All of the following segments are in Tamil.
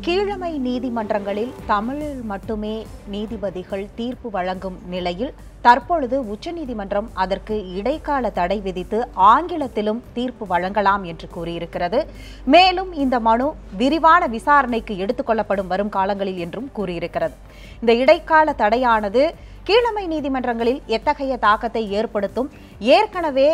கீழமை நீதிமன்றங்களில் தமிழில் மட்டுமே நீதிபதிகள் தீர்ப்பு வழங்கும் நிலையில் தற்பொழுது உச்சநீதிமன்றம் அதற்கு இடைக்கால தடை விதித்து ஆங்கிலத்திலும் தீர்ப்பு வழங்கலாம் என்று கூறியிருக்கிறது. மேலும் இந்த மனு விரிவான விசாரணைக்கு எடுத்துக்கொள்ளப்படும் வரும் காலங்களில் என்றும் கூறியிருக்கிறது. இந்த இடைக்கால தடையானது கீழமை நீதிமன்றங்களில் எத்தகைய தாக்கத்தை ஏற்படுத்தும்? ஏற்கனவே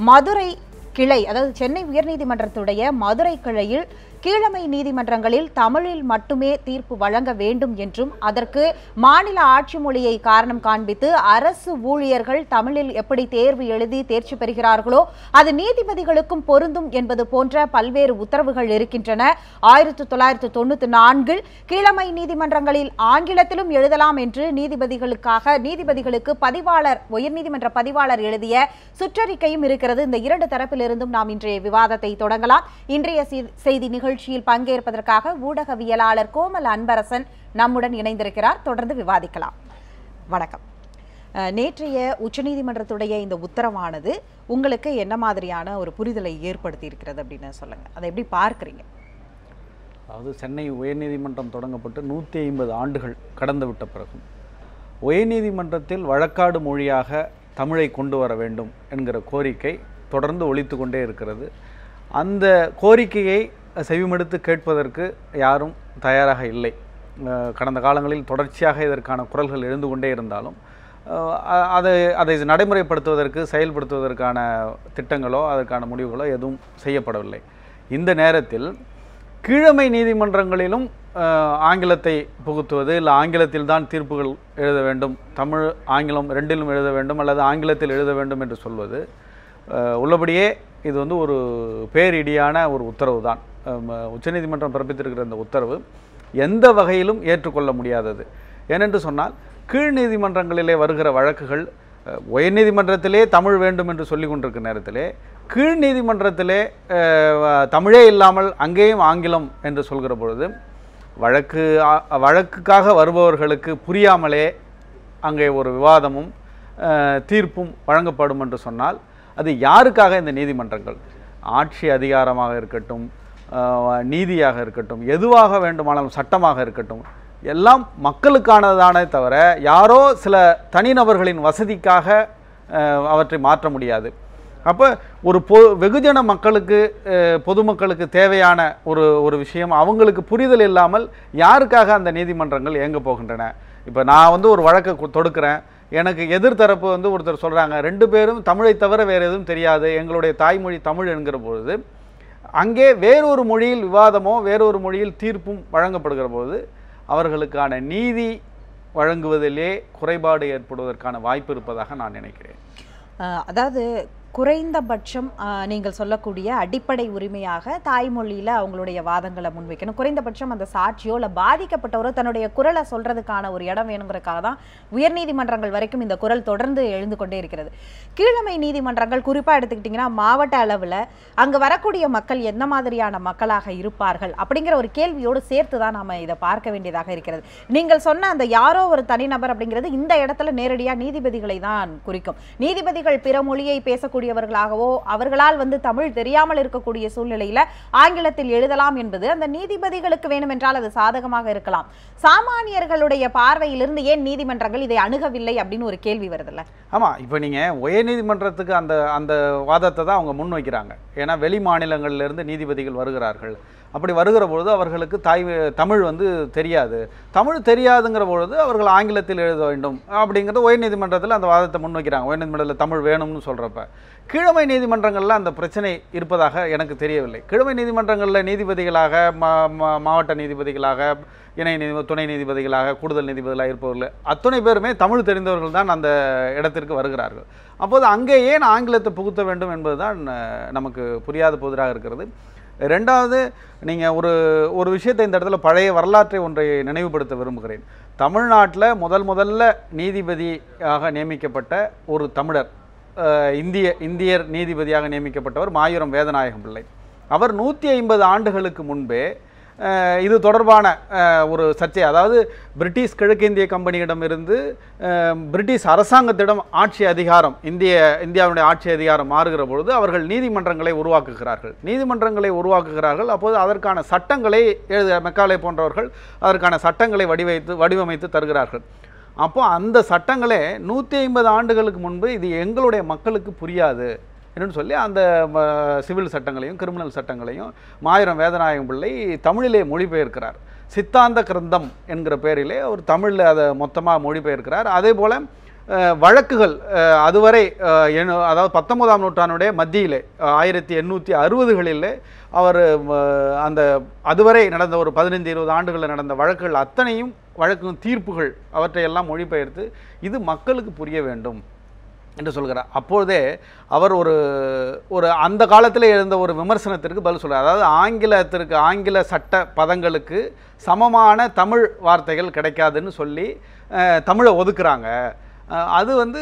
மதுரை கிளை அதாவது சென்னை உயர்நீதிமன்றத்துடைய மதுரை கிளையில் கீழமை நீதிமன்றங்களில் தமிழில் மட்டுமே தீர்ப்பு வழங்க வேண்டும் என்றும் அதற்கு மாநில ஆட்சி மொழியை காரணம் காண்பித்து அரசு ஊழியர்கள் தமிழில் எப்படி தேர்வு எழுதி தேர்ச்சி பெறுகிறார்களோ அது நீதிபதிகளுக்கும் பொருந்தும் என்பது போன்ற பல்வேறு உத்தரவுகள் இருக்கின்றன. ஆயிரத்தி தொள்ளாயிரத்தி தொண்ணூத்தி நான்கில் கீழமை நீதிமன்றங்களில் ஆங்கிலத்திலும் எழுதலாம் என்று நீதிபதிகளுக்காக நீதிபதிகளுக்கு பதிவாளர் உயர்நீதிமன்ற பதிவாளர் எழுதிய சுற்றறிக்கையும் இருக்கிறது. இந்த இரண்டு தரப்பிலிருந்தும் நாம் இன்றைய விவாதத்தை தொடங்கலாம். இன்றைய செய்தி செய்தி நிகழ்ச்சியில் பங்கேற்பதற்காக ஊடகவியலாளர் கோமல் அன்பரசன் நம்முடன் இணைந்திருக்கிறார். தொடர்ந்து விவாதிக்கலாம். வணக்கம். நேற்றைய உச்சநீதிமன்றத்துடைய இந்த உத்தரவானது உங்களுக்கு என்ன மாதிரியான ஒரு புரிதலை ஏற்படுத்தி இருக்கிறது அப்படின்னு சொல்லுங்கள் அதை எப்படி பார்க்குறீங்க? அதாவது சென்னை உயர்நீதிமன்றம் தொடங்கப்பட்டு நூற்றி ஐம்பது ஆண்டுகள் கடந்து விட்ட பிறகும் உயர்நீதிமன்றத்தில் வழக்காடு மொழியாக தமிழை கொண்டு வர வேண்டும் என்கிற கோரிக்கை தொடர்ந்து ஒழித்து கொண்டே இருக்கிறது. அந்த கோரிக்கையை செவிமடுத்து கேட்பதற்கு யாரும் தயாராக இல்லை. கடந்த காலங்களில் தொடர்ச்சியாக இதற்கான குரல்கள் எழுந்து கொண்டே இருந்தாலும் அதை அதை நடைமுறைப்படுத்துவதற்கு செயல்படுத்துவதற்கான திட்டங்களோ அதற்கான முடிவுகளோ எதுவும் செய்யப்படவில்லை. இந்த நேரத்தில் கீழமை நீதிமன்றங்களிலும் ஆங்கிலத்தை புகுத்துவது இல்லை ஆங்கிலத்தில் தான் தீர்ப்புகள் எழுத வேண்டும் தமிழ் ஆங்கிலம் ரெண்டிலும் எழுத வேண்டும் அல்லது ஆங்கிலத்தில் எழுத வேண்டும் என்று சொல்வது உள்ளபடியே இது வந்து ஒரு பேரிடியான ஒரு உத்தரவு தான் உச்சநீதிமன்றம் பிறப்பித்திருக்கிற இந்த உத்தரவு எந்த வகையிலும் ஏற்றுக்கொள்ள முடியாதது. ஏனென்று சொன்னால் கீழ் நீதிமன்றங்களிலே வருகிற வழக்குகள் உயர்நீதிமன்றத்திலே தமிழ் வேண்டும் என்று சொல்லி கொண்டிருக்கிற நேரத்திலே கீழ் நீதிமன்றத்திலே தமிழே இல்லாமல் அங்கேயும் ஆங்கிலம் என்று சொல்கிற பொழுது வழக்கு வழக்குக்காக வருபவர்களுக்கு புரியாமலே அங்கே ஒரு விவாதமும் தீர்ப்பும் வழங்கப்படும் என்று சொன்னால் அது யாருக்காக இந்த நீதிமன்றங்கள்? ஆட்சி அதிகாரமாக இருக்கட்டும் நீதியாக இருக்கட்டும் எதுவாக வேண்டுமானாலும் சட்டமாக இருக்கட்டும் எல்லாம் மக்களுக்கானதானே தவிர யாரோ சில தனிநபர்களின் வசதிக்காக அவற்றை மாற்ற முடியாது. அப்போ ஒரு பொ வெகுஜன மக்களுக்கு பொதுமக்களுக்கு தேவையான ஒரு ஒரு விஷயம் அவங்களுக்கு புரிதல் இல்லாமல் யாருக்காக அந்த நீதிமன்றங்கள் இயங்க போகின்றன? இப்போ நான் வந்து ஒரு வழக்கை தொடுக்கிறேன். எனக்கு எதிர்த்தரப்பு வந்து ஒருத்தர் சொல்கிறாங்க ரெண்டு பேரும் தமிழை தவிர வேறு எதுவும் தெரியாது. எங்களுடைய தாய்மொழி தமிழ் என்கிற பொழுது அங்கே வேறொரு மொழியில் விவாதமோ வேறொரு மொழியில் தீர்ப்பும் வழங்கப்படுகிற போது அவர்களுக்கான நீதி வழங்குவதிலே குறைபாடு ஏற்படுவதற்கான வாய்ப்பு இருப்பதாக நான் நினைக்கிறேன். அதாவது குறைந்தபட்சம் நீங்கள் சொல்லக்கூடிய அடிப்படை உரிமையாக தாய்மொழியில் அவங்களுடைய வாதங்களை முன்வைக்கணும். குறைந்தபட்சம் அந்த சாட்சியோ இல்லை பாதிக்கப்பட்டவரோ தன்னுடைய குரலை சொல்றதுக்கான ஒரு இடம் வேணுங்கிறதுக்காக தான் உயர்நீதிமன்றங்கள் வரைக்கும் இந்த குரல் தொடர்ந்து எழுந்து கொண்டே இருக்கிறது. கீழமை நீதிமன்றங்கள் குறிப்பாக எடுத்துக்கிட்டிங்கன்னா மாவட்ட அளவில் அங்கே வரக்கூடிய மக்கள் எந்த மாதிரியான மக்களாக இருப்பார்கள் அப்படிங்கிற ஒரு கேள்வியோடு சேர்த்து தான் நாம் இதை பார்க்க வேண்டியதாக இருக்கிறது. நீங்கள் சொன்ன அந்த யாரோ ஒரு தனிநபர் அப்படிங்கிறது இந்த இடத்துல நேரடியாக நீதிபதிகளை தான் குறிக்கும். நீதிபதிகள் பிற மொழியை பேசக்கூடிய இருக்கக்கூடியவர்களாகவோ அவர்களால் வந்து தமிழ் தெரியாமல் இருக்கக்கூடிய சூழ்நிலையில ஆங்கிலத்தில் எழுதலாம் என்பது அந்த நீதிபதிகளுக்கு வேணுமென்றால் அது சாதகமாக இருக்கலாம். சாமானியர்களுடைய பார்வையிலிருந்து ஏன் நீதிமன்றங்கள் இதை அணுகவில்லை அப்படின்னு ஒரு கேள்வி வருதுல்ல? ஆமாம் இப்போ நீங்கள் உயர்நீதிமன்றத்துக்கு அந்த அந்த வாதத்தை தான் அவங்க முன் வைக்கிறாங்க ஏன்னா வெளி மாநிலங்களிலிருந்து நீதிபதிகள் வருகிறார்கள். அப்படி வருகிற பொழுது அவர்களுக்கு தாய் தமிழ் வந்து தெரியாது. தமிழ் தெரியாதுங்கிற பொழுது அவர்கள் ஆங்கிலத்தில் எழுத வேண்டும் அப்படிங்கிறது உயர்நீதிமன்றத்தில் அந்த வாதத்தை முன் வைக்கிறாங்க உயர்நீதிமன்றத்தில் தமிழ் வேணும்னு சொல்கிறப்ப கீழமை நீதிமன்றங்களில் அந்த பிரச்சனை இருப்பதாக எனக்கு தெரியவில்லை. கீழமை நீதிமன்றங்களில் நீதிபதிகளாக மா மா- மாவட்ட நீதிபதிகளாக இணை நீதி துணை நீதிபதிகளாக கூடுதல் நீதிபதிகளாக இருப்பவர்கள் அத்தனை பேருமே தமிழ் தெரிந்தவர்கள் தான் அந்த இடத்திற்கு வருகிறார்கள். அப்போது அங்கே ஏன் ஆங்கிலத்தை புகுத்த வேண்டும் என்பதுதான் நமக்கு புரியாத புதிராக இருக்கிறது. ரெண்டாவது நீங்கள் ஒரு ஒரு விஷயத்தை இந்த இடத்துல பழைய வரலாற்றை ஒன்றை நினைவுபடுத்த விரும்புகிறேன். தமிழ்நாட்டில் முதல் முதல்ல நீதிபதியாக நியமிக்கப்பட்ட ஒரு தமிழர் இந்திய இந்தியர் நீதிபதியாக நியமிக்கப்பட்டவர் மாயூரம் வேதநாயகம் பிள்ளை அவர் நூற்றி ஐம்பது ஆண்டுகளுக்கு முன்பே இது தொடர்பான ஒரு சர்ச்சை. அதாவது பிரிட்டிஷ் கிழக்கிந்திய கம்பெனியிடமிருந்து பிரிட்டிஷ் அரசாங்கத்திடம் ஆட்சி அதிகாரம் இந்திய இந்தியாவுடைய ஆட்சி அதிகாரம் மாறுகிற பொழுது அவர்கள் நீதிமன்றங்களை உருவாக்குகிறார்கள். நீதிமன்றங்களை உருவாக்குகிறார்கள். அப்போது அதற்கான சட்டங்களை எழுத மெக்காலே போன்றவர்கள் அதற்கான சட்டங்களை வடிவைத்து வடிவமைத்து தருகிறார்கள். அப்போ அந்த சட்டங்களே நூற்றி ஐம்பது ஆண்டுகளுக்கு முன்பு இது எங்களுடைய மக்களுக்கு புரியாது. என்னன்னு சொல்லி அந்த சிவில் சட்டங்களையும் கிரிமினல் சட்டங்களையும் மாயிரம் வேதநாயகம் பிள்ளை தமிழிலே மொழிபெயர்க்கிறார். சித்தாந்த கிரந்தம் என்கிற பேரிலே அவர் தமிழில் அதை மொத்தமாக மொழிபெயர்க்கிறார். அதே போல் வழக்குகள் அதுவரை அஹ், அதாவது பத்தொன்பதாம் நூற்றாண்டுடைய மத்தியிலே ஆயிரத்தி எண்ணூற்றி அறுபதுகளிலே அவர் அந்த அதுவரை நடந்த ஒரு பதினைந்து இருபது ஆண்டுகளில் நடந்த வழக்குகள் அத்தனையும் வழக்கு தீர்ப்புகள் அவற்றையெல்லாம் மொழிபெயர்த்து இது மக்களுக்கு புரிய வேண்டும். என்று சொல்கிறார். அப்பொழுதே அவர் ஒரு ஒரு அந்த காலத்தில் எழுந்த ஒரு விமர்சனத்திற்கு பதில் சொல்கிறார் அதாவது ஆங்கிலத்திற்கு ஆங்கில சட்ட பதங்களுக்கு சமமான தமிழ் வார்த்தைகள் கிடைக்காதுன்னு சொல்லி தமிழை ஒதுக்குறாங்க. அது வந்து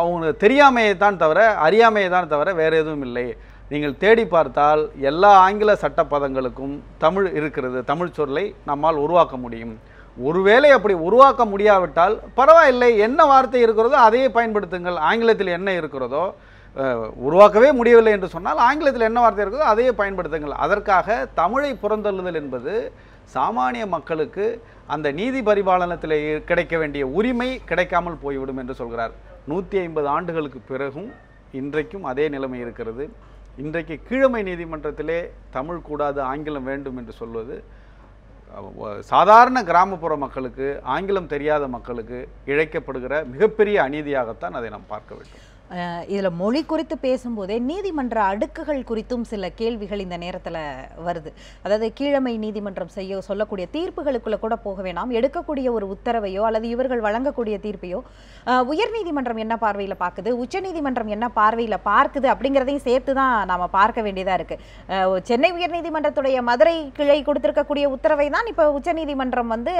அவங்க தெரியாமையை தான் தவிர அறியாமையை தான் தவிர வேறு எதுவும் இல்லை. நீங்கள் தேடி பார்த்தால் எல்லா ஆங்கில சட்ட பதங்களுக்கும் தமிழ் இருக்கிறது தமிழ் சொல்லை நம்மால் உருவாக்க முடியும். ஒருவேளை அப்படி உருவாக்க முடியாவிட்டால் பரவாயில்லை என்ன வார்த்தை இருக்கிறதோ அதையே பயன்படுத்துங்கள். ஆங்கிலத்தில் என்ன இருக்கிறதோ உருவாக்கவே முடியவில்லை என்று சொன்னால் ஆங்கிலத்தில் என்ன வார்த்தை இருக்கிறதோ அதையே பயன்படுத்துங்கள். அதற்காக தமிழை புறந்தள்ளுதல் என்பது சாமானிய மக்களுக்கு அந்த நீதி பரிபாலனத்தில் கிடைக்க வேண்டிய உரிமை கிடைக்காமல் போய்விடும் என்று சொல்கிறார். நூற்றி ஐம்பது ஆண்டுகளுக்கு பிறகும் இன்றைக்கும் அதே நிலைமை இருக்கிறது. இன்றைக்கு கீழமை நீதிமன்றத்திலே தமிழ் கூடாது ஆங்கிலம் வேண்டும் என்று சொல்வது சாதாரண கிராமப்புற மக்களுக்கு ஆங்கிலம் தெரியாத மக்களுக்கு இழைக்கப்படுகிற மிகப்பெரிய அநீதியாகத்தான் அதை நாம் பார்க்க வேண்டும். இதில் மொழி குறித்து பேசும்போதே நீதிமன்ற அடுக்குகள் குறித்தும் சில கேள்விகள் இந்த நேரத்தில் வருது. அதாவது கீழமை நீதிமன்றம் செய்ய சொல்லக்கூடிய தீர்ப்புகளுக்குள்ளே கூட போக வேணாம் எடுக்கக்கூடிய ஒரு உத்தரவையோ அல்லது இவர்கள் வழங்கக்கூடிய தீர்ப்பையோ உயர்நீதிமன்றம் என்ன பார்வையில் பார்க்குது? உச்சநீதிமன்றம் என்ன பார்வையில் பார்க்குது? அப்படிங்கிறதையும் சேர்த்து தான் நாம் பார்க்க வேண்டியதாக இருக்குது சென்னை உயர்நீதிமன்றத்துடைய மதுரை கிளை கொடுத்துருக்கக்கூடிய உத்தரவை தான் இப்போ உச்சநீதிமன்றம் வந்து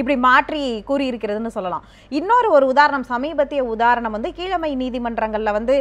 இப்படி மாற்றி கூறியிருக்கிறதுன்னு சொல்லலாம். இன்னொரு ஒரு உதாரணம் சமீபத்திய உதாரணம் வந்து கீழமை விவகாரங்களில் வந்து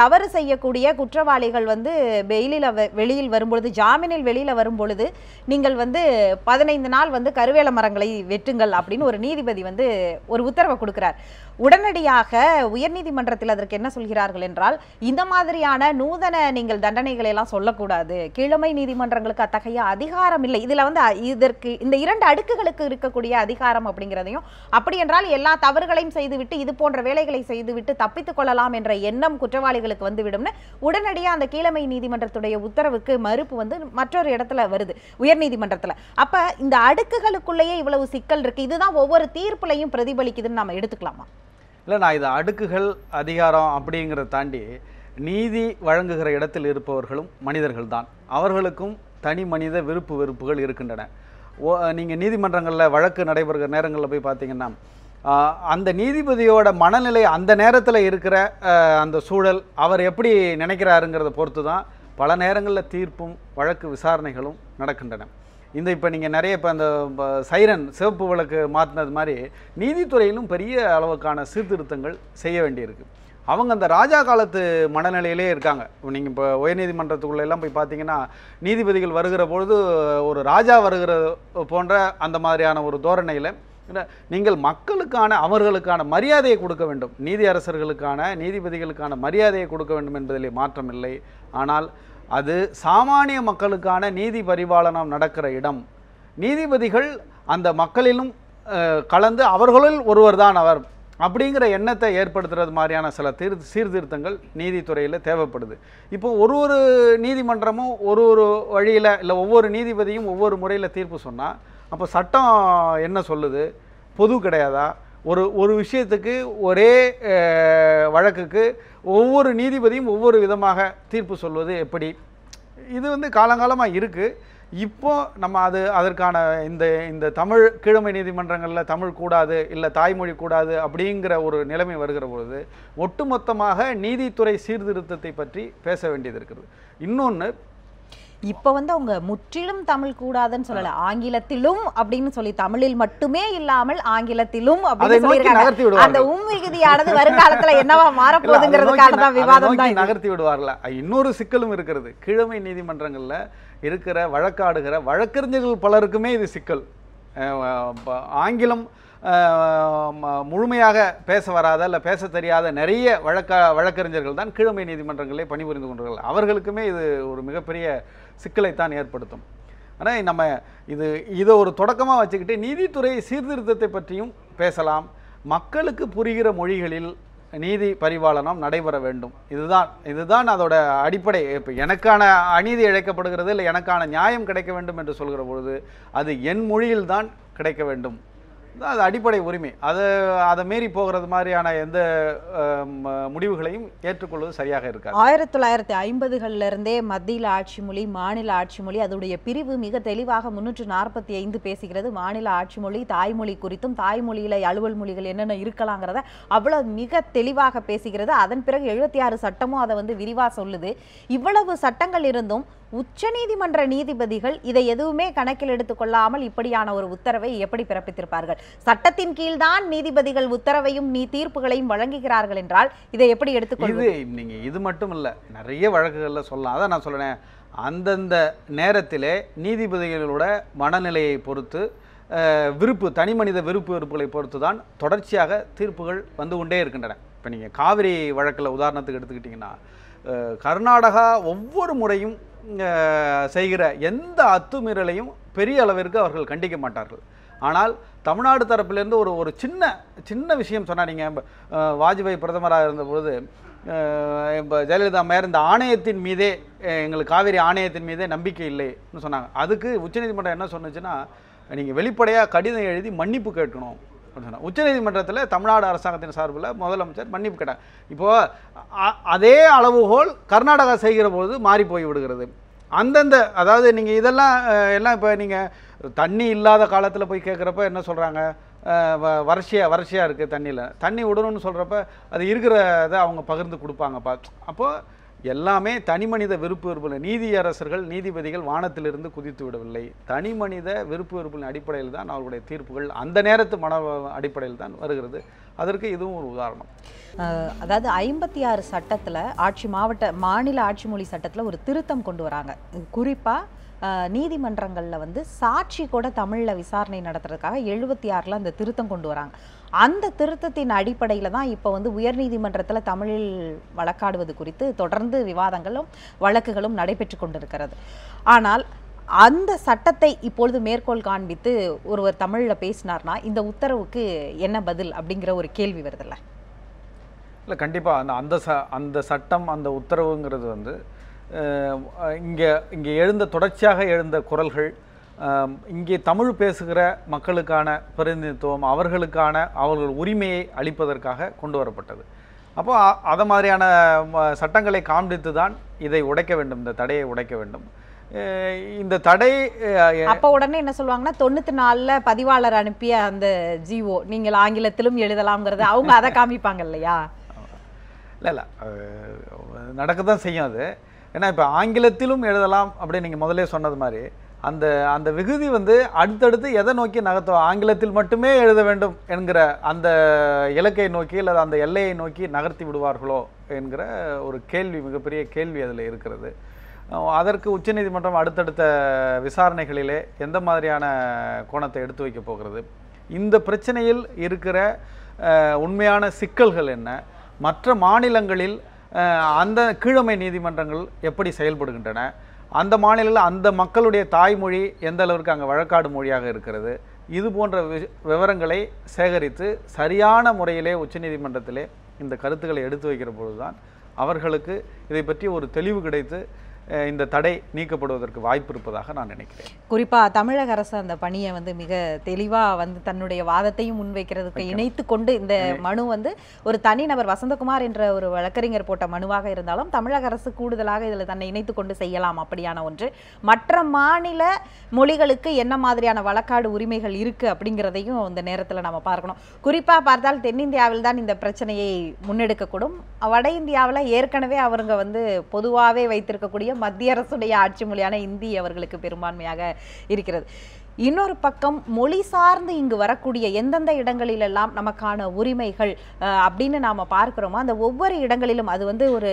தவறு செய்யக்கூடிய குற்றவாளிகள் வந்து பெயிலில் வெளியில் வரும்பொழுது ஜாமீனில் வெளியில் வரும்பொழுது நீங்கள் வந்து பதினைந்து நாள் வந்து கருவேல மரங்களை வெட்டுங்கள் அப்படின்னு ஒரு நீதிபதி வந்து ஒரு உத்தரவை கொடுக்குறார். உடனடியாக உயர்நீதிமன்றத்தில் அதற்கு என்ன சொல்கிறார்கள் என்றால் இந்த மாதிரியான நூதன நீங்கள் தண்டனைகளை எல்லாம் சொல்லக்கூடாது. கீழமை நீதிமன்றங்களுக்கு அத்தகைய அதிகாரம் இல்லை. இதில் வந்து இதற்கு இந்த இரண்டு அடுக்குகளுக்கு இருக்கக்கூடிய அதிகாரம் அப்படிங்கிறதையும் அப்படி என்றால் எல்லா தவறுகளையும் செய்துவிட்டு இது போன்ற வேலைகளை செய்துவிட்டு தப்பித்துக் கொள்ளலாம் என்ற எண்ணம் குற்றவாளிகளுக்கு வந்து விடும்னு உடனடியாக அந்த கீழமை நீதிமன்றத்துடைய உத்தரவுக்கு மறுப்பு வந்து மற்றொரு இடத்துல வருது உயர்நீதிமன்றத்தில். அப்ப இந்த அடுக்குகளுக்குள்ளேயே இவ்வளவு சிக்கல் இருக்கு. இதுதான் ஒவ்வொரு தீர்ப்புலையும் பிரதிபலிக்குதுன்னு நம்ம எடுத்துக்கலாமா? இல்லை நான் இது அடுக்குகள் அதிகாரம் அப்படிங்கிறத தாண்டி நீதி வழங்குகிற இடத்தில் இருப்பவர்களும் மனிதர்கள் தான் அவர்களுக்கும் தனி மனித விருப்பு வெறுப்புகள் இருக்கின்றன. ஓ நீங்கள் நீதிமன்றங்களில் வழக்கு நடைபெறுகிற நேரங்களில் போய் பார்த்தீங்கன்னா அந்த நீதிபதியோட மனநிலை அந்த நேரத்தில் இருக்கிற அந்த சூழல் அவர் எப்படி நினைக்கிறாருங்கிறத பொறுத்து தான் பல நேரங்களில் தீர்ப்பும் வழக்கு விசாரணைகளும் நடக்கின்றன. இந்த இப்போ நீங்கள் நிறைய இப்போ அந்த சைரன் சிவப்பு விளக்கு மாற்றினது மாதிரி நீதித்துறையிலும் பெரிய அளவுக்கான சீர்திருத்தங்கள் செய்ய வேண்டியிருக்கு. அவங்க அந்த ராஜா காலத்து மனநிலையிலே இருக்காங்க. நீங்கள் இப்போ உயர்நீதிமன்றத்துக்குள்ள எல்லாம் போய் பார்த்தீங்கன்னா நீதிபதிகள் வருகிற பொழுது ஒரு ராஜா வருகிற போன்ற அந்த மாதிரியான ஒரு தோரணையில் நீங்கள் மக்களுக்கான அவர்களுக்கான மரியாதையை கொடுக்க வேண்டும். நீதி அரசர்களுக்கான நீதிபதிகளுக்கான மரியாதையை கொடுக்க வேண்டும் என்பதிலே மாற்றமில்லை ஆனால் அது சாமானிய மக்களுக்கான நீதி பரிபாலனம் நடக்கிற இடம். நீதிபதிகள் அந்த மக்களிலும் கலந்து அவர்களுள் ஒருவர் தான் அவர் அப்படிங்கிற எண்ணத்தை ஏற்படுத்துறது மாதிரியான சில தீர் சீர்திருத்தங்கள் நீதித்துறையில் தேவைப்படுது. இப்போ ஒரு ஒரு நீதிமன்றமும் ஒரு ஒரு வழியில் இல்லை ஒவ்வொரு நீதிபதியும் ஒவ்வொரு முறையில் தீர்ப்பு சொன்னால் அப்போ சட்டம் என்ன சொல்லுது? பொது கிடையாதா? ஒரு ஒரு விஷயத்துக்கு ஒரே வழக்குக்கு ஒவ்வொரு நீதிபதியும் ஒவ்வொரு விதமாக தீர்ப்பு சொல்வது எப்படி? இது வந்து காலங்காலமாக இருக்குது இப்போ நம்ம அது அதற்கான இந்த இந்த தமிழ் கீழமை நீதிமன்றங்களில் தமிழ் கூடாது இல்லை தாய்மொழி கூடாது அப்படிங்கிற ஒரு நிலைமை வருகிற பொழுது ஒட்டுமொத்தமாக நீதித்துறை சீர்திருத்தத்தை பற்றி பேச வேண்டியது இருக்கிறது. இன்னொன்று இப்ப வந்து அவங்க முற்றிலும் தமிழ் கூடாதுன்னு சொல்லல. ஆங்கிலத்திலும் அப்படின்னு சொல்லி தமிழில் மட்டுமே இல்லாமல் ஆங்கிலத்திலும் அப்படின்னு அந்த உம்மிகுதியானது வருங்காலத்துல என்னவா இல்ல, நோக்கி தான் விவாதம் தான். நகர்த்தி விடுவார்ல இன்னொரு சிக்கலும் இருக்கிறது. கீழமை நீதிமன்றங்கள்ல இருக்கிற வழக்காடுகிற வழக்கறிஞர்கள் பலருக்குமே இது சிக்கல். ஆங்கிலம் முழுமையாக பேச வராத அல்ல பேச தெரியாத நிறைய வழக்க வழக்கறிஞர்கள் தான் கீழமை நீதிமன்றங்களே பணிபுரிந்து கொண்டிருக்கிறார்கள். அவர்களுக்குமே இது ஒரு மிகப்பெரிய சிக்கலைத்தான் ஏற்படுத்தும். ஆனால் நம்ம இது இதை ஒரு தொடக்கமாக வச்சுக்கிட்டு நீதித்துறை சீர்திருத்தத்தை பற்றியும் பேசலாம். மக்களுக்கு புரிகிற மொழிகளில் நீதி பரிபாலனம் நடைபெற வேண்டும். இதுதான் இதுதான் அதோட அடிப்படை இப்போ எனக்கான அநீதி இழைக்கப்படுகிறது இல்லை எனக்கான நியாயம் கிடைக்க வேண்டும் என்று சொல்கிற பொழுது அது என் மொழியில்தான் கிடைக்க வேண்டும். அது அடிப்படை உரிமை. அது அதை மீறி போகிறது மாதிரியான எந்த முடிவுகளையும் ஏற்றுக்கொள்வது சரியாக இருக்காது. ஆயிரத்தி தொள்ளாயிரத்தி ஐம்பதுகள்ல இருந்தே மத்தியில் ஆட்சி மொழி மாநில ஆட்சி மொழி அதோடைய பிரிவு மிக தெளிவாக முன்னூற்று நாற்பத்தி ஐந்து பேசுகிறது. மாநில ஆட்சி மொழி தாய்மொழி குறித்தும் தாய்மொழியில அலுவல் மொழிகள் என்னென்ன இருக்கலாங்கிறத அவ்வளோ மிக தெளிவாக பேசுகிறது. அதன் பிறகு எழுபத்தி ஆறு சட்டமும் அதை வந்து விரிவாக சொல்லுது. இவ்வளவு சட்டங்கள் இருந்தும் உச்சநீதிமன்ற நீதிபதிகள் இதை எதுவுமே கணக்கில் எடுத்துக்கொள்ளாமல் இப்படியான ஒரு உத்தரவை எப்படி பிறப்பித்திருப்பார்கள்? சட்டத்தின் கீழ்தான் நீதிபதிகள் உத்தரவையும் நீ தீர்ப்புகளையும் வழங்குகிறார்கள் என்றால் இதை எப்படி எடுத்துக்கொள்வது? நீங்க இது மட்டும் இல்லை நிறைய வழக்குகளில் சொல்லலாம். அதான் நான் சொல்றேன் அந்தந்த நேரத்திலே நீதிபதிகளோட மனநிலையை பொறுத்து விருப்பு தனி மனித விருப்பு வெறுப்புகளை பொறுத்து தான் தொடர்ச்சியாக தீர்ப்புகள் வந்து கொண்டே இருக்கின்றன. இப்போ நீங்கள் காவிரி வழக்கில் உதாரணத்துக்கு எடுத்துக்கிட்டிங்கன்னா கர்நாடகா ஒவ்வொரு முறையும் செய்கிற எந்த அத்துமீறலையும் பெரிய அளவிற்கு அவர்கள் கண்டிக்க மாட்டார்கள். ஆனால் தமிழ்நாடு தரப்பிலிருந்து ஒரு ஒரு சின்ன சின்ன விஷயம் சொன்னால் நீங்கள் வாஜ்பாய் பிரதமராக இருந்தபொழுது இப்போ ஜெயலலிதா மேயர் இந்த ஆணையத்தின் மீதே எங்களுக்கு காவிரி ஆணையத்தின் மீதே நம்பிக்கை இல்லைன்னு சொன்னாங்க. அதுக்கு உச்சநீதிமன்றம் என்ன சொன்னுச்சுன்னா நீங்கள் வெளிப்படையாக கடிதம் எழுதி மன்னிப்பு கேட்கணும். அப்படின்னு சொன்னாங்க. உச்சநீதிமன்றத்தில் தமிழ்நாடு அரசாங்கத்தின் சார்பில் முதலமைச்சர் மன்னிப்பு கேட்டார் இப்போது அதே அளவுகோல் கர்நாடகா செய்கிற போது மாறி போய் விடுகிறது. அந்தந்த அதாவது நீங்கள் இதெல்லாம் எல்லாம் இப்போ நீங்கள் தண்ணி இல்லாத காலத்தில் போய் கேட்குறப்ப என்ன சொல்கிறாங்க வறட்சியாக வறட்சியாக இருக்குது தண்ணியில். தண்ணி விடணும்னு சொல்கிறப்ப அது இருக்கிறத அவங்க பகிர்ந்து கொடுப்பாங்கப்பா. அப்போது எல்லாமே தனிமனித விருப்பு வெறுப்பில் நீதியரசர்கள் நீதிபதிகள் வானத்திலிருந்து குதித்து விடவில்லை. தனிமனித விருப்பு வெறுப்பின் அடிப்படையில் தான் அவர்களுடைய தீர்ப்புகள் அந்த நேரத்து மன அடிப்படையில் தான் வருகிறது. அதற்கு இதுவும் ஒரு உதாரணம். அதாவது ஐம்பத்தி ஆறு சட்டத்தில் ஆட்சி மாவட்ட மாநில ஆட்சி மொழி சட்டத்தில் ஒரு திருத்தம் கொண்டு வராங்க. குறிப்பாக நீதிமன்றங்களில் வந்து சாட்சி கூட தமிழில் விசாரணை நடத்துறதுக்காக எழுபத்தி ஆறில் அந்த திருத்தம் கொண்டு வராங்க. அந்த திருத்தத்தின் அடிப்படையில் தான் இப்போ வந்து உயர்நீதிமன்றத்தில் தமிழில் வழக்காடுவது குறித்து தொடர்ந்து விவாதங்களும் வழக்குகளும் நடைபெற்று கொண்டிருக்கிறது. ஆனால் அந்த சட்டத்தை இப்பொழுது மேற்கோள் காண்பித்து ஒருவர் தமிழில் பேசினார்னா இந்த உத்தரவுக்கு என்ன பதில் அப்படிங்கிற ஒரு கேள்வி வருதுல்ல? இல்லை கண்டிப்பாக அந்த அந்த ச அந்த சட்டம் அந்த உத்தரவுங்கிறது வந்து இங்கே இங்கே எழுந்த தொடர்ச்சியாக எழுந்த குரல்கள் இங்கே தமிழ் பேசுகிற மக்களுக்கான பிரதிநிதித்துவம் அவர்களுக்கான அவர்கள் உரிமையை அளிப்பதற்காக கொண்டு வரப்பட்டது. அப்போ அதை மாதிரியான சட்டங்களை காண்பித்து தான் இதை உடைக்க வேண்டும் இந்த தடையை உடைக்க வேண்டும். இந்த தடை அப்ப உடனே என்ன சொல்லுவாங்கன்னா தொண்ணூத்தி நாலுல பதிவாளர் அனுப்பிய அந்த ஜிஓ நீங்கள் ஆங்கிலத்திலும் எழுதலாம்ங்கிறது அவங்க அதை காமிப்பாங்க இல்லையா? இல்லை இல்லை நடக்க தான் செய்யும் அது. ஏன்னா இப்போ ஆங்கிலத்திலும் எழுதலாம் அப்படின்னு நீங்கள் முதல்ல சொன்னது மாதிரி அந்த அந்த விகுதி வந்து அடுத்தடுத்து எதை நோக்கி நகர்த்தும் ஆங்கிலத்தில் மட்டுமே எழுத வேண்டும் என்கிற அந்த இலக்கை நோக்கி அல்லது அந்த எல்லையை நோக்கி நகர்த்தி விடுவார்களோ என்கிற ஒரு கேள்வி மிகப்பெரிய கேள்வி அதில் இருக்கிறது. அதற்கு உச்சநீதிமன்றம் அடுத்தடுத்த விசாரணைகளிலே எந்த மாதிரியான கோணத்தை எடுத்து வைக்க போகிறது? இந்த பிரச்சனையில் இருக்கிற உண்மையான சிக்கல்கள் என்ன? மற்ற மாநிலங்களில் அந்த கீழமை நீதிமன்றங்கள் எப்படி செயல்படுகின்றன? அந்த மாநிலத்தில் அந்த மக்களுடைய தாய்மொழி எந்த அளவிற்கு அங்கே வழக்காடு மொழியாக இருக்கிறது இது போன்ற வி- விவரங்களை சேகரித்து சரியான முறையிலே உச்சநீதிமன்றத்திலே இந்த கருத்துக்களை எடுத்து வைக்கிற பொழுதுதான் அவர்களுக்கு இதை பற்றி ஒரு தெளிவு கிடைத்து இந்த தடை நீக்கப்படுவதற்கு வாய்ப்பு இருப்பதாக நான் நினைக்கிறேன். குறிப்பா தமிழக அரசு அந்த பணியை வந்து மிக தெளிவா வந்து தன்னுடைய வாதத்தையும் முன்வைக்கிறதுக்கு இணைத்து கொண்டு இந்த மனு வந்து ஒரு தனிநபர் வசந்தகுமார் என்ற ஒரு வழக்கறிஞர் போட்ட மனுவாக இருந்தாலும் தமிழக அரசு கூடுதலாக இதுல தன்னை இணைத்து கொண்டு செய்யலாம் அப்படியான ஒன்று. மற்ற மாநில மொழிகளுக்கு என்ன மாதிரியான வழக்காடு உரிமைகள் இருக்கு அப்படிங்கிறதையும் இந்த நேரத்துல நம்ம பார்க்கணும். குறிப்பா பார்த்தால் தென்னிந்தியாவில் தான் இந்த பிரச்சனையை முன்னெடுக்கக்கூடும். வட இந்தியாவில் ஏற்கனவே அவருங்க வந்து பொதுவாகவே வைத்திருக்கக்கூடிய மத்திய அரசுடைய ஆட்சி மொழியான இந்தி அவர்களுக்கு பெரும்பான்மையாக இருக்கிறது. இன்னொரு பக்கம் மொழி சார்ந்து இங்கு வரக்கூடிய எந்தெந்த இடங்களிலெல்லாம் நமக்கான உரிமைகள் அப்படின்னு நாம் பார்க்குறோமோ அந்த ஒவ்வொரு இடங்களிலும் அது வந்து ஒரு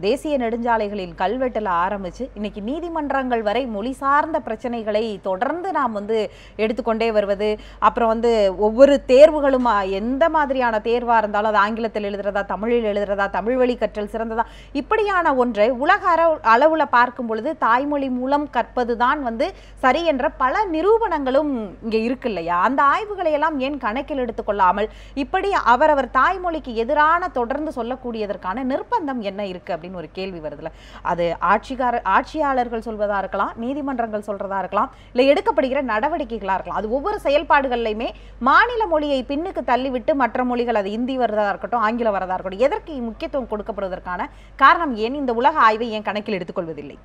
தேசிய நெடுஞ்சாலைகளின் கல்வெட்டில் ஆரம்பிச்சு இன்றைக்கி நீதிமன்றங்கள் வரை மொழி சார்ந்த பிரச்சனைகளை தொடர்ந்து நாம் வந்து எடுத்துக்கொண்டே வருவது அப்புறம் வந்து ஒவ்வொரு தேர்வுகளும் எந்த மாதிரியான தேர்வாக இருந்தாலும் அது ஆங்கிலத்தில் எழுதுறதா தமிழில் எழுதுறதா தமிழ் வழி கற்றல் சிறந்ததா இப்படியான ஒன்றை உலக அளவு பார்க்கும் பொழுது தாய்மொழி மூலம் கற்பதுதான் வந்து சரி என்ற பல நிரூபணங்களும் இங்கே இருக்கு இல்லையா அந்த ஆய்வுகளை எல்லாம் ஏன் கணக்கில் எடுத்துக்கொள்ளாமல் இப்படி அவரவர் தாய்மொழிக்கு எதிரான தொடர்ந்து சொல்லக்கூடியதற்கான நிர்பந்தம் என்ன இருக்கு அப்படின்னு ஒரு கேள்வி வருதுல அது ஆட்சிகார ஆட்சியாளர்கள் சொல்வதா இருக்கலாம் நீதிமன்றங்கள் சொல்றதா இருக்கலாம் இல்லை எடுக்கப்படுகிற நடவடிக்கைகளாக இருக்கலாம். அது ஒவ்வொரு செயல்பாடுகள்லையுமே மாநில மொழியை பின்னுக்கு தள்ளிவிட்டு மற்ற மொழிகள் அது இந்தி வரதா இருக்கட்டும் ஆங்கிலம் வரதா இருக்கட்டும் எதற்கு முக்கியத்துவம் கொடுக்கப்படுவதற்கான காரணம் ஏன் இந்த உலக ஆய்வை ஏன் கணக்கில் எடுத்துக்கொள்வதில்லை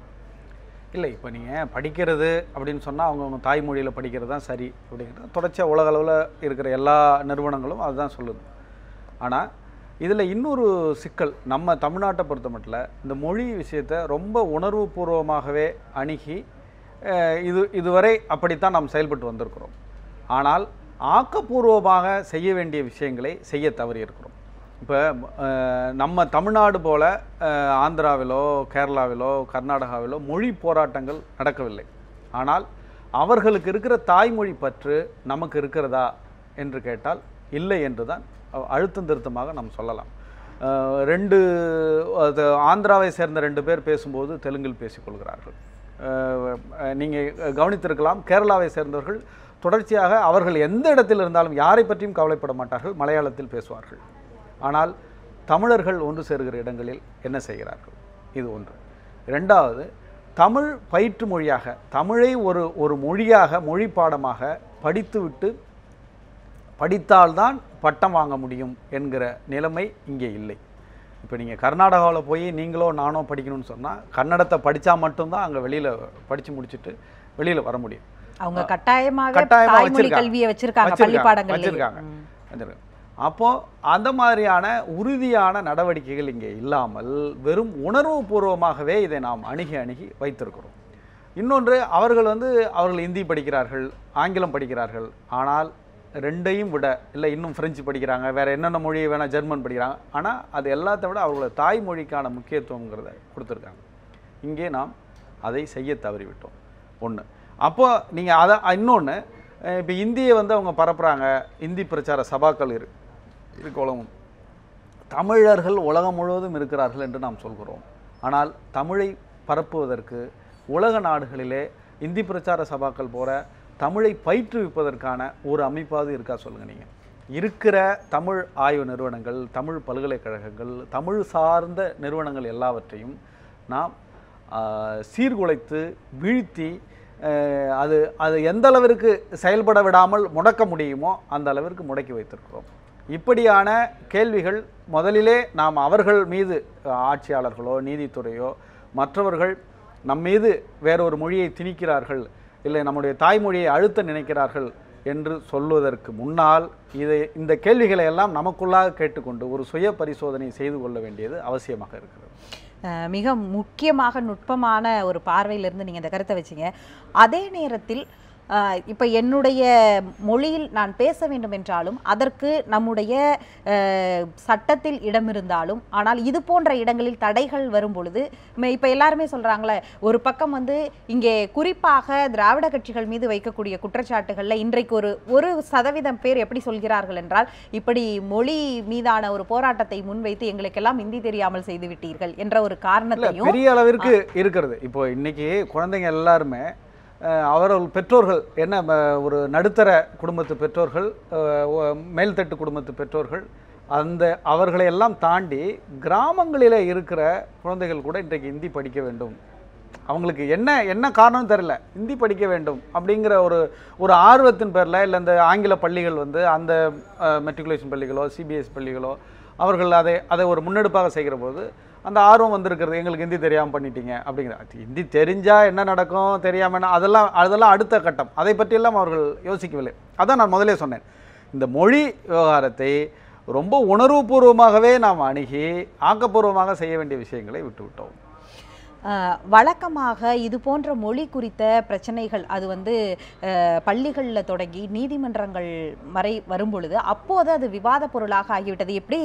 இல்லை இப்போ நீங்கள் படிக்கிறது அப்படின்னு சொன்னால் அவங்கவுங்க தாய்மொழியில் படிக்கிறது தான் சரி அப்படிங்கிறது தொடர்ச்சியாக உலக அளவில் இருக்கிற எல்லா நிறுவனங்களும் அதுதான் சொல்லுது. ஆனால் இதில் இன்னொரு சிக்கல் நம்ம தமிழ்நாட்டை பொறுத்த மட்டும் இந்த மொழி விஷயத்தை ரொம்ப உணர்வுபூர்வமாகவே அணுகி இது இதுவரை அப்படித்தான் நாம் செயல்பட்டு வந்திருக்கிறோம். ஆனால் ஆக்கப்பூர்வமாக செய்ய வேண்டிய விஷயங்களை செய்ய தவறியிருக்கிறோம். இப்போ நம்ம தமிழ்நாடு போல ஆந்திராவிலோ கேரளாவிலோ கர்நாடகாவிலோ மொழி போராட்டங்கள் நடக்கவில்லை. ஆனால் அவர்களுக்கு இருக்கிற தாய்மொழி பற்று நமக்கு இருக்கிறதா என்று கேட்டால் இல்லை என்று தான் அழுத்தம் திருத்தமாக நாம் சொல்லலாம். ரெண்டு அது ஆந்திராவை சேர்ந்த ரெண்டு பேர் பேசும்போது தெலுங்கில் பேசிக்கொள்கிறார்கள். நீங்கள் கவனித்திருக்கலாம் கேரளாவை சேர்ந்தவர்கள் தொடர்ச்சியாக அவர்கள் எந்த இடத்தில் இருந்தாலும் யாரை பற்றியும் கவலைப்பட மாட்டார்கள் மலையாளத்தில் பேசுவார்கள். ஆனால் தமிழர்கள் ஒன்று சேருகிற இடங்களில் என்ன செய்கிறார்கள்? இது ஒன்று. ரெண்டாவது தமிழ் பயிற்று மொழியாக தமிழை ஒரு ஒரு மொழியாக மொழி பாடமாக படித்துவிட்டு படித்தால்தான் பட்டம் வாங்க முடியும் என்கிற நிலைமை இங்கே இல்லை. இப்போ நீங்கள் கர்நாடகாவில் போய் நீங்களோ நானோ படிக்கணும்னு சொன்னால் கன்னடத்தை படித்தா மட்டும்தான் அங்கே வெளியில் படித்து முடிச்சுட்டு வெளியில் வர முடியும். அவங்க கட்டாயமாக கட்டாயமா தாய்மொழி வச்சிருக்காங்க. வச்சிருக்காங்க அப்போது அந்த மாதிரியான உறுதியான நடவடிக்கைகள் இங்கே இல்லாமல் வெறும் உணர்வுபூர்வமாகவே இதை நாம் அணுகி அணுகி வைத்திருக்கிறோம். இன்னொன்று அவர்கள் வந்து அவர்கள் இந்தி படிக்கிறார்கள் ஆங்கிலம் படிக்கிறார்கள். ஆனால் ரெண்டையும் விட இல்லை இன்னும் ஃப்ரெஞ்சு படிக்கிறாங்க வேறு என்னென்ன மொழியை வேணால் ஜெர்மன் படிக்கிறாங்க. ஆனால் அது எல்லாத்தை விட அவர்களோட தாய்மொழிக்கான முக்கியத்துவங்கிறத கொடுத்துருக்காங்க. இங்கே நாம் அதை செய்ய தவறிவிட்டோம். ஒன்று அப்போது நீங்கள் அதை இன்னொன்று இப்போ இந்தியை வந்து அவங்க பரப்புகிறாங்க இந்தி பிரச்சார சபாக்கள் இரு இருக்கு தமிழர்கள் உலகம் முழுவதும் இருக்கிறார்கள் என்று நாம் சொல்கிறோம். ஆனால் தமிழை பரப்புவதற்கு உலக நாடுகளிலே இந்தி பிரச்சார சபாக்கள் போகிற தமிழை பயிற்றுவிப்பதற்கான ஒரு அமைப்பாவது இருக்கா சொல்லுங்கள் நீங்கள் இருக்கிற தமிழ் ஆய்வு நிறுவனங்கள் தமிழ் பல்கலைக்கழகங்கள் தமிழ் சார்ந்த நிறுவனங்கள் எல்லாவற்றையும் நாம் சீர்குலைத்து வீழ்த்தி அது அது எந்த அளவிற்கு செயல்பட விடாமல் முடக்க முடியுமோ அந்த அளவிற்கு முடக்கி வைத்திருக்கிறோம். இப்படியான கேள்விகள் முதலிலே நாம் அவர்கள் மீது ஆட்சியாளர்களோ நீதித்துறையோ மற்றவர்கள் நம் மீது வேறொரு மொழியை திணிக்கிறார்கள் இல்லை நம்முடைய தாய்மொழியை அழுத்த நினைக்கிறார்கள் என்று சொல்வதற்கு முன்னால் இதை இந்த கேள்விகளை எல்லாம் நமக்குள்ளாக கேட்டுக்கொண்டு ஒரு சுய பரிசோதனை செய்து கொள்ள வேண்டியது அவசியமாக இருக்கிறது. மிக முக்கியமாக நுட்பமான ஒரு பார்வையிலிருந்து நீங்கள் இந்த கருத்தை வச்சிங்க. அதே நேரத்தில் இப்ப என்னுடைய மொழியில் நான் பேச வேண்டும் என்றாலும் அதற்கு நம்முடைய சட்டத்தில் இடம் இருந்தாலும் ஆனால் இது போன்ற இடங்களில் தடைகள் வரும் பொழுது இப்ப எல்லாருமே சொல்றாங்களே ஒரு பக்கம் வந்து இங்கே குறிப்பாக திராவிட கட்சிகள் மீது வைக்கக்கூடிய குற்றச்சாட்டுகள்ல இன்றைக்கு ஒரு ஒரு சதவீதம் பேர் எப்படி சொல்கிறார்கள் என்றால் இப்படி மொழி மீதான ஒரு போராட்டத்தை முன்வைத்து எங்களுக்கெல்லாம் இந்தி தெரியாமல் செய்து விட்டீர்கள் என்ற ஒரு காரணத்தையும் பெரிய அளவிற்கு இருக்கிறது. இப்போ இன்னைக்கு குழந்தைங்க எல்லாருமே அவர்கள் பெற்றோர்கள் என்ன ம, ஒரு நடுத்தர குடும்பத்து பெற்றோர்கள் மேல்தட்டு குடும்பத்து பெற்றோர்கள் அந்த அவர்களை எல்லாம் தாண்டி கிராமங்களில் இருக்கிற குழந்தைகள் கூட இன்றைக்கு ஹிந்தி படிக்க வேண்டும். அவங்களுக்கு என்ன என்ன காரணம் தெரியல. ஹிந்தி படிக்க வேண்டும் அப்படிங்கிற ஒரு ஒரு ஆர்வத்தின் பேரில் இல்லை இந்த ஆங்கில பள்ளிகள் வந்து அந்த மெட்ரிகுலேஷன் பள்ளிகளோ சிபிஎஸ் பள்ளிகளோ அவர்கள் அதை அதை ஒரு முன்னெடுப்பாக செய்கிற போது அந்த ஆர்வம் வந்திருக்கிறது எங்களுக்கு ஹிந்தி தெரியாமல் பண்ணிட்டீங்க அப்படிங்கிற ஹிந்தி தெரிஞ்சால் என்ன நடக்கும் தெரியாமல் என்ன அதெல்லாம் அதெல்லாம் அடுத்த கட்டம். அதை பற்றியெல்லாம் அவர்கள் யோசிக்கவில்லை. அதான் நான் முதலே சொன்னேன். இந்த மொழி விவகாரத்தை ரொம்ப உணர்வுபூர்வமாகவே நாம் அணுகி ஆக்கப்பூர்வமாக செய்ய வேண்டிய விஷயங்களை விட்டுவிட்டோம். வழக்கமாக இது போன்ற மொழி குறித்த பிரச்சனைகள் அது வந்து பள்ளிகளில் தொடங்கி நீதிமன்றங்கள் வரை வரும்பொழுது அப்போது அது விவாத பொருளாக ஆகிவிட்டது. எப்படி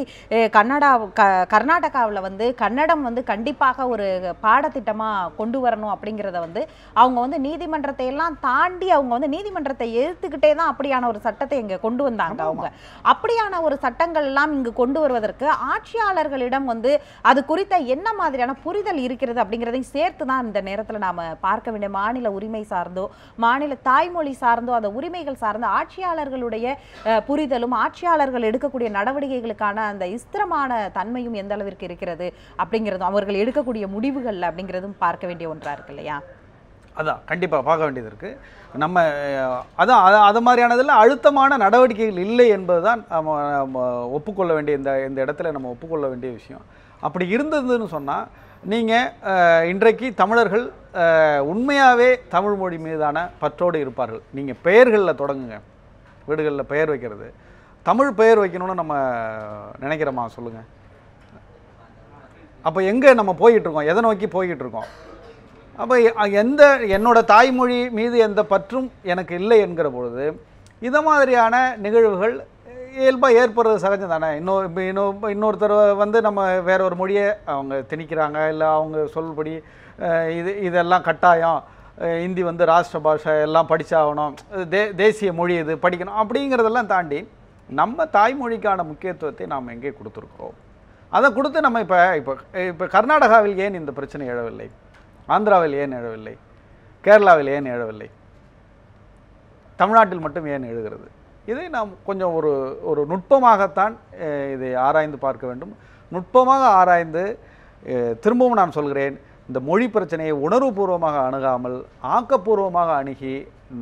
கன்னடா க கர்நாடகாவில் வந்து கன்னடம் வந்து கண்டிப்பாக ஒரு பாடத்திட்டமாக கொண்டு வரணும் அப்படிங்கிறத வந்து அவங்க வந்து நீதிமன்றத்தை எல்லாம் தாண்டி அவங்க வந்து நீதிமன்றத்தை எதிர்த்துக்கிட்டே தான் அப்படியான ஒரு சட்டத்தை இங்கே கொண்டு வந்தாங்க அவங்க. அப்படியான ஒரு சட்டங்கள் எல்லாம் இங்கு கொண்டு வருவதற்கு ஆட்சியாளர்களிடம் வந்து அது குறித்த என்ன மாதிரியான புரிதல் இருக்கிறது அப்படிங்கிறதையும் சேர்த்து தான் இந்த நேரத்தில் நாம் பார்க்க வேண்டிய மாநில உரிமை சார்ந்தோ மாநில தாய்மொழி சார்ந்தோ அந்த உரிமைகள் சார்ந்த ஆட்சியாளர்களுடைய புரிதலும் ஆட்சியாளர்கள் எடுக்கக்கூடிய நடவடிக்கைகளுக்கான அந்த இஸ்திரமான தன்மையும் எந்த அளவிற்கு இருக்கிறது அப்படிங்கிறதும் அவர்கள் எடுக்கக்கூடிய முடிவுகள் அப்படிங்கிறதும் பார்க்க வேண்டிய ஒன்றாக இருக்கு இல்லையா? அதான் கண்டிப்பாக பார்க்க வேண்டியது இருக்குது நம்ம அதான் அது மாதிரியானதில் அழுத்தமான நடவடிக்கைகள் இல்லை என்பது தான் நம்ம ஒப்புக்கொள்ள வேண்டிய இந்த இந்த இடத்துல நம்ம ஒப்புக்கொள்ள வேண்டிய விஷயம். அப்படி இருந்ததுன்னு சொன்னால் நீங்கள் இன்றைக்கு தமிழர்கள் உண்மையாகவே தமிழ் மொழி மீதான பற்றோடு இருப்பார்கள். நீங்கள் பெயர்களில் தொடங்குங்க. வீடுகளில் பெயர் வைக்கிறது. தமிழ் பெயர் வைக்கணும்னு நம்ம நினைக்கிறோமா? சொல்லுங்கள் அப்போ எங்கே நம்ம போய்கிட்டு இருக்கோம் எதை நோக்கி போய்கிட்டு இருக்கோம் அப்போ எந்த என்னோட தாய்மொழி மீது எந்த பற்றும் எனக்கு இல்லை என்கிற பொழுது இதை மாதிரியான நிகழ்வுகள் இயல்பாக ஏற்படுறது சகஜம் தானே. இன்னொரு இப்போ இன்னொரு இன்னொருத்தர் வந்து நம்ம வேற ஒரு மொழியை அவங்க திணிக்கிறாங்க இல்லை அவங்க சொல்படி இது இதெல்லாம் கட்டாயம். ஹிந்தி வந்து ராஷ்டிர பாஷை எல்லாம் படித்தாகணும் தே தேசிய மொழி இது படிக்கணும் அப்படிங்கிறதெல்லாம் தாண்டி நம்ம தாய்மொழிக்கான முக்கியத்துவத்தை நாம் எங்கே கொடுத்துருக்கோம் அதை கொடுத்து நம்ம இப்போ இப்போ இப்போ கர்நாடகாவில் ஏன் இந்த பிரச்சனை எழவில்லை? ஆந்திராவில் ஏன் எழவில்லை? கேரளாவில் ஏன் எழவில்லை? தமிழ்நாட்டில் மட்டும் ஏன் எழுகிறது? இதை நாம் கொஞ்சம் ஒரு ஒரு நுட்பமாகத்தான் இதை ஆராய்ந்து பார்க்க வேண்டும். நுட்பமாக ஆராய்ந்து திரும்பவும் நான் சொல்கிறேன் இந்த மொழி பிரச்சனையை உணர்வுபூர்வமாக அணுகாமல் ஆக்கப்பூர்வமாக அணுகி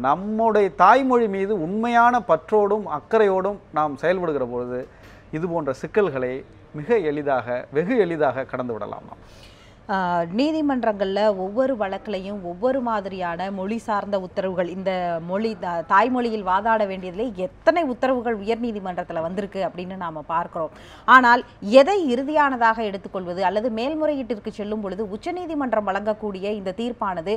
நம்முடைய தாய்மொழி மீது உண்மையான பற்றோடும் அக்கறையோடும் நாம் செயல்படுகிற பொழுது இது போன்ற சிக்கல்களை மிக எளிதாக வெகு எளிதாக கடந்து விடலாம் நாம். நீதிமன்றங்களில் ஒவ்வொரு வழக்குலையும் ஒவ்வொரு மாதிரியான மொழி சார்ந்த உத்தரவுகள் இந்த மொழி தாய்மொழியில் வாதாட வேண்டியதிலே எத்தனை உத்தரவுகள் உயர்நீதிமன்றத்தில் வந்திருக்கு அப்படின்னு நாம் பார்க்குறோம். ஆனால் எதை இறுதியானதாக எடுத்துக்கொள்வது அல்லது மேல்முறையீட்டிற்கு செல்லும் பொழுது உச்சநீதிமன்றம் வழங்கக்கூடிய இந்த தீர்ப்பானது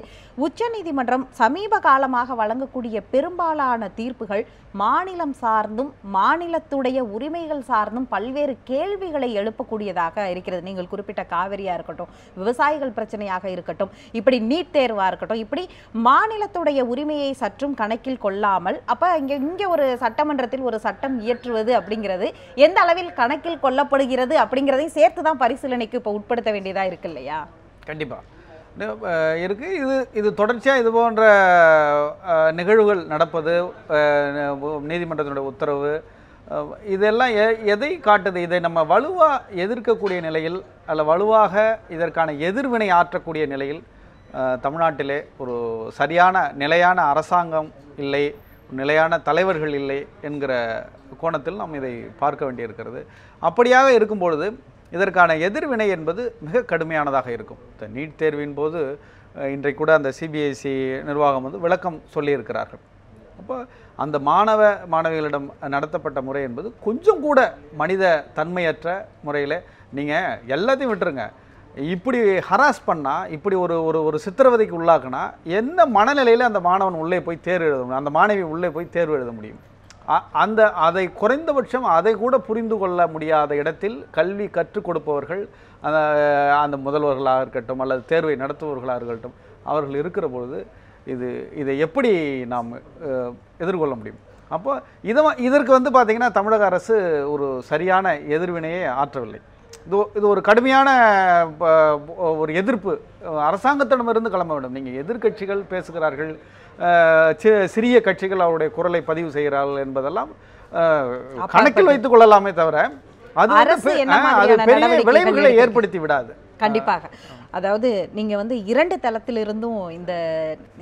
உச்சநீதிமன்றம் சமீப காலமாக வழங்கக்கூடிய பெரும்பாலான தீர்ப்புகள் மாநிலம் சார்ந்தும் மாநிலத்துடைய உரிமைகள் சார்ந்தும் பல்வேறு கேள்விகளை எழுப்பக்கூடியதாக இருக்கிறது. நீங்கள் குறிப்பிட்ட காவிரியாக இருக்கட்டும் விவசாயிகள் பிரச்சனையாக இருக்கட்டும் இப்படி நீட் தேர்வாக இருக்கட்டும் இப்படி மாநிலத்துடைய உரிமையை சற்றும் கணக்கில் கொள்ளாமல் அப்போ இங்கே இங்கே ஒரு சட்டமன்றத்தில் ஒரு சட்டம் இயற்றுவது அப்படிங்கிறது எந்த அளவில் கணக்கில் கொள்ளப்படுகிறது அப்படிங்கிறதையும் சேர்த்து தான் பரிசீலனைக்கு இப்போ உட்படுத்த வேண்டியதாக இருக்கு இல்லையா? கண்டிப்பாக இருக்குது இது இது தொடர்ச்சியாக இது போன்ற நிகழ்வுகள் நடப்பது நீதிமன்றத்தினுடைய உத்தரவு இதெல்லாம் எ எதை காட்டுது? இதை நம்ம வலுவாக எதிர்க்கக்கூடிய நிலையில் அல்ல வலுவாக இதற்கான எதிர்வினை ஆற்றக்கூடிய நிலையில் தமிழ்நாட்டிலே ஒரு சரியான நிலையான அரசாங்கம் இல்லை நிலையான தலைவர்கள் இல்லை என்கிற கோணத்தில் நாம் இதை பார்க்க வேண்டியிருக்கிறது. அப்படியாக இருக்கும் பொழுது இதற்கான எதிர்வினை என்பது மிக கடுமையானதாக இருக்கும். இந்த நீட் தேர்வின் போது இன்றைக்கூட இன்றைக்கு கூட அந்த சிபிஎஸ்சி நிர்வாகம் வந்து விளக்கம் சொல்லியிருக்கிறார்கள். அப்போ அந்த மாணவ மாணவிகளிடம் நடத்தப்பட்ட முறை என்பது கொஞ்சம் கூட மனித தன்மையற்ற முறையில் நீங்கள் எல்லாத்தையும் விட்டுருங்க. இப்படி ஹராஸ் பண்ணால் இப்படி ஒரு ஒரு ஒரு சித்திரவதைக்கு உள்ளாக்குனா எந்த மனநிலையில் அந்த மாணவன் உள்ளே போய் தேர்வு எழுத முடியும்? அந்த மாணவி உள்ளே போய் தேர்வு எழுத முடியும்? அந்த அதை குறைந்தபட்சம் அதை கூட புரிந்து கொள்ள முடியாத இடத்தில் கல்வி கற்றுக் கொடுப்பவர்கள் அந்த அந்த முதல்வர்களாக இருக்கட்டும் அல்லது தேர்வை நடத்துபவர்களாக இருக்கட்டும் அவர்கள் இருக்கிற பொழுது இது இதை எப்படி நாம் எதிர்கொள்ள முடியும்? அப்போ இதை இதற்கு வந்து பார்த்திங்கன்னா தமிழக அரசு ஒரு சரியான எதிர்வினையை ஆற்றவில்லை. இது இது ஒரு கடுமையான ஒரு எதிர்ப்பு. அரசாங்கத்திடமிருந்து கிளம்ப வேண்டும். நீங்கள் எதிர்க்கட்சிகள் பேசுகிறார்கள் சிறிய கட்சிகள் அவருடைய குரலை பதிவு செய்கிறார்கள் என்பதெல்லாம் கணக்கில் வைத்துக் கொள்ளலாமே தவிர அது பெரிய விளைவுகளை? ஏற்படுத்தி விடாது. கண்டிப்பாக. அதாவது நீங்கள் வந்து இரண்டு தளத்திலிருந்தும் இந்த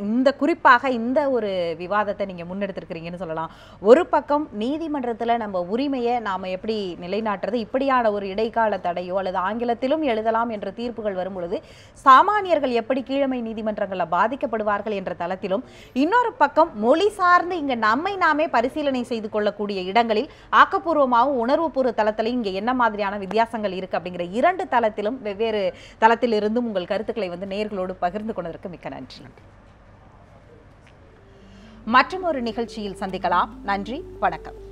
இந்த குறிப்பாக இந்த ஒரு விவாதத்தை நீங்கள் முன்னெடுத்திருக்கிறீங்கன்னு சொல்லலாம். ஒரு பக்கம் நீதிமன்றத்தில் நம்ம உரிமையை நாம் எப்படி நிலைநாட்டுறது இப்படியான ஒரு இடைக்கால தடையோ அல்லது ஆங்கிலத்திலும் எழுதலாம் என்ற தீர்ப்புகள் வரும் பொழுது சாமானியர்கள் எப்படி கீழமை நீதிமன்றங்களில் பாதிக்கப்படுவார்கள் என்ற தளத்திலும் இன்னொரு பக்கம் மொழி சார்ந்து இங்கே நம்மை நாமே பரிசீலனை செய்து கொள்ளக்கூடிய இடங்களில் ஆக்கப்பூர்வமாகவும் உணர்வுபூர்வ தளத்திலையும் இங்கே என்ன மாதிரியான வித்தியாசங்கள் இருக்குது அப்படிங்கிற இரண்டு தளத்திலும் வெவ்வேறு தளத்திலிருந்து இருந்தும் உங்கள் கருத்துக்களை வந்து நேர்களோடு பகிர்ந்து கொண்டதற்கு மிக்க நன்றி. மற்றும் ஒரு நிகழ்ச்சியில் சந்திக்கலாம். நன்றி. வணக்கம்.